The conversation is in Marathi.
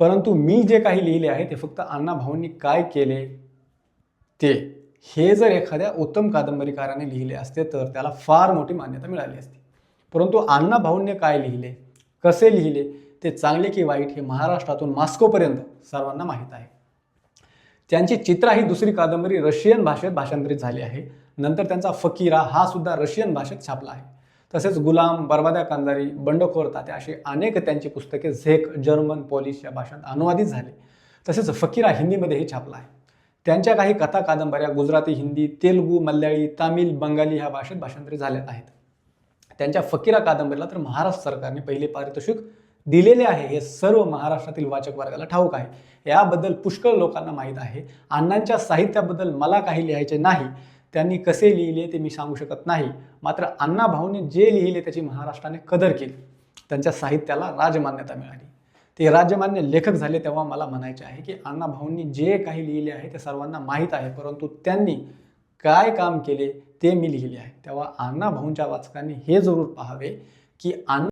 परंतु मी जे काही लिहिले आहे ते फक्त अण्णा भाऊंनी काय केले ते हे जर एखाद्या उत्तम कादंबरीकाराने लिहिले असते तर त्याला फार मोठी मान्यता मिळाली असती. परंतु अण्णा भाऊंनी काय लिहिले कसे लिहिले ते चांगले की वाईट हे महाराष्ट्रातून मॉस्कोपर्यंत सर्वांना माहीत आहे. त्यांची चित्रा ही दुसरी कादंबरी रशियन भाषेत भाषांतरित झाली आहे. नंतर त्यांचा फकीरा हा सुद्धा रशियन भाषेत छापला आहे. तसेच गुलाम बरबाद्या कांजारी बंडखोर तात्या अशी अनेक त्यांची पुस्तके झेक जर्मन पोलिश या भाषांत अनुवादित झाले. तसेच फकीरा हिंदीमध्येही छापला आहे. त्यांच्या काही कथा कादंबऱ्या गुजराती हिंदी तेलुगू मल्याळी तामिळ बंगाली ह्या भाषेत भाषांतरित झाल्या आहेत. त्यांच्या फकीरा कादंबरीला तर महाराष्ट्र सरकारने पहिले पारितोषिक दिलेले आहे. हे सर्व महाराष्ट्रातील वाचक वर्गाला ठाऊक आहे. याबद्दल पुष्कळ लोकांना माहीत आहे. अण्णांच्या साहित्याबद्दल मला काही लिहायचे नाही. त्यांनी कसे लिहिले ते मी सांगू शकत नाही. मात्र अण्णाभाऊने जे लिहिले त्याची महाराष्ट्राने कदर केली. त्यांच्या साहित्याला राजमान्यता मिळाली. ते राजमान्य लेखक झाले तेव्हा मला म्हणायचे आहे की अण्णाभाऊंनी जे काही लिहिले आहे ते सर्वांना माहीत आहे परंतु त्यांनी काय काम केले ते मी लिहिले आहे. तेव्हा अण्णाभाऊंच्या वाचकांनी हे जरूर पाहावे की अण्णा